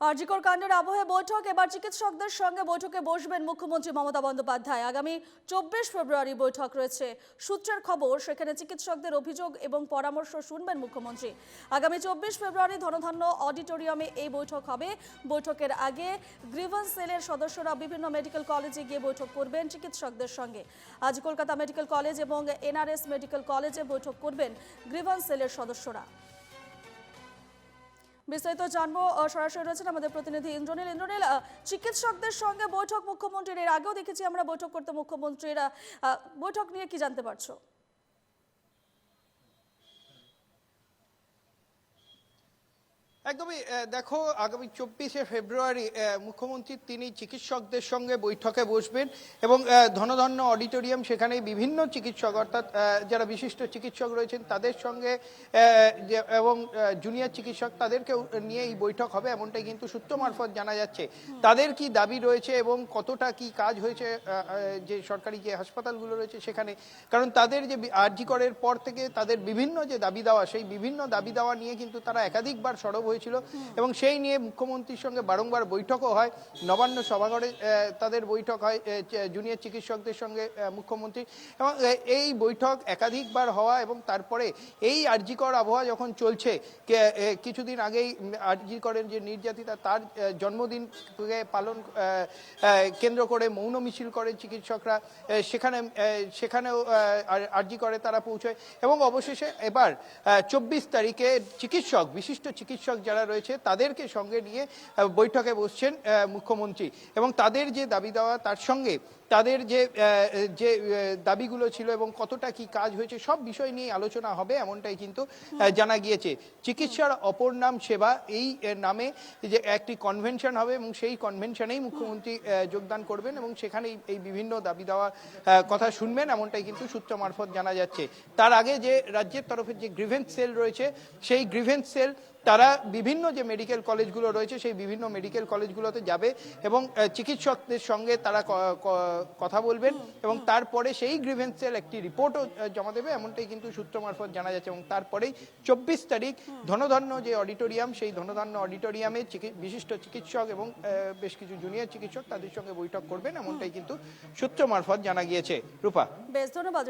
আরজিকর কাণ্ডের আবহে বৈঠক। এবার চিকিৎসকদের সঙ্গে বৈঠকে বসবেন মুখ্যমন্ত্রী মমতা বন্দ্যোপাধ্যায়। আগামী চব্বিশ ফেব্রুয়ারি বৈঠক রয়েছে। সূত্রের খবর, সেখানে চিকিৎসকদের অভিযোগ এবং পরামর্শ শুনবেন মুখ্যমন্ত্রী। আগামী চব্বিশ ফেব্রুয়ারি ধনধান্য অডিটোরিয়ামে এই বৈঠক হবে। বৈঠকের আগে গ্রিভান্স সেলের সদস্যরা বিভিন্ন মেডিকেল কলেজে গিয়ে বৈঠক করবেন চিকিৎসকদের সঙ্গে। আজ কলকাতা মেডিকেল কলেজ এবং এনআরএস মেডিকেল কলেজে বৈঠক করবেন গ্রিভান্স সেলের সদস্যরা। বিস্তারিত জানব সরাসরি রয়েছেন আমাদের প্রতিনিধি ইন্দ্রনীল। ইন্দ্রনীল চিকিৎসকদের সঙ্গে বৈঠক মুখ্যমন্ত্রীর, এর আগেও দেখেছি আমরা বৈঠক করতে মুখ্যমন্ত্রীর বৈঠক নিয়ে কি জানতে পারছ? একদমই দেখো, আগামী চব্বিশে ফেব্রুয়ারি মুখ্যমন্ত্রী তিনি চিকিৎসকদের সঙ্গে বৈঠকে বসবেন এবং ধনধন্য অডিটোরিয়াম সেখানে বিভিন্ন চিকিৎসক, অর্থাৎ যারা বিশিষ্ট চিকিৎসক রয়েছেন তাদের সঙ্গে এবং জুনিয়র চিকিৎসক তাদেরকেও নিয়ে এই বৈঠক হবে এমনটাই কিন্তু সূত্র মারফত জানা যাচ্ছে। তাদের কি দাবি রয়েছে এবং কতটা কি কাজ হয়েছে যে সরকারি যে হাসপাতালগুলো রয়েছে সেখানে? কারণ তাদের যে আরজি করের পর থেকে তাদের বিভিন্ন যে দাবি দেওয়া, সেই বিভিন্ন দাবি দেওয়া নিয়ে কিন্তু তারা একাধিকবার সরব হয়েছিল। এবং সেই নিয়ে মুখ্যমন্ত্রীর সঙ্গে বারংবার বৈঠকও হয়। নবান্ন সভাঘরে তাদের বৈঠক হয় জুনিয়র চিকিৎসকদের সঙ্গে মুখ্যমন্ত্রী। এবং এই বৈঠক একাধিকবার হওয়া এবং তারপরে এই আরজিকর আবহাওয়া যখন চলছে কিছুদিন আগেই আরজিকরের যে নির্যাতিতা, তার জন্মদিনকে পালন কেন্দ্র করে মৌন মিছিল করে চিকিৎসকরা সেখানে সেখানেও আরজি করে, তারা পৌঁছয়। এবং অবশেষে এবার চব্বিশ তারিখে চিকিৎসক, বিশিষ্ট চিকিৎসক যারা রয়েছে তাদেরকে সঙ্গে নিয়ে বৈঠকে বসছেন মুখ্যমন্ত্রী। এবং তাদের যে দাবি দেওয়া, তার সঙ্গে তাদের যে যে দাবিগুলো ছিল এবং কতটা কি কাজ হয়েছে, সব বিষয় নিয়ে আলোচনা হবে এমনটাই কিন্তু জানা গিয়েছে। চিকিৎসার অপর নাম সেবা, এই নামে যে একটি কনভেনশন হবে এবং সেই কনভেনশনেই মুখ্যমন্ত্রী যোগদান করবেন এবং সেখানেই এই বিভিন্ন দাবি দেওয়ার কথা শুনবেন এমনটাই কিন্তু সূত্র মারফত জানা যাচ্ছে। তার আগে যে রাজ্যের তরফের যে গ্রিভেন্স সেল রয়েছে, সেই গ্রিভেন্স সেল তারা বিভিন্ন যে মেডিকেল কলেজগুলো রয়েছে, সেই বিভিন্ন মেডিকেল কলেজগুলোতে যাবে এবং চিকিৎসকদের সঙ্গে তারা কথা বলবেন এবং তারপরে সেই গ্রিভেন্সের একটি রিপোর্টও জমা দেবে। এমনটাই কিন্তু সূত্র মারফত জানা যাচ্ছে এবং তারপরেই চব্বিশ তারিখ ধনধান্য যে অডিটোরিয়াম সেই ধনধান্য অডিটোরিয়ামে বিশিষ্ট চিকিৎসক এবং বেশ কিছু জুনিয়র চিকিৎসক তাদের সঙ্গে বৈঠক করবেন। এমনটাই কিন্তু সূত্র মারফত জানা গিয়েছে। রূপা? বেশ, ধন্যবাদ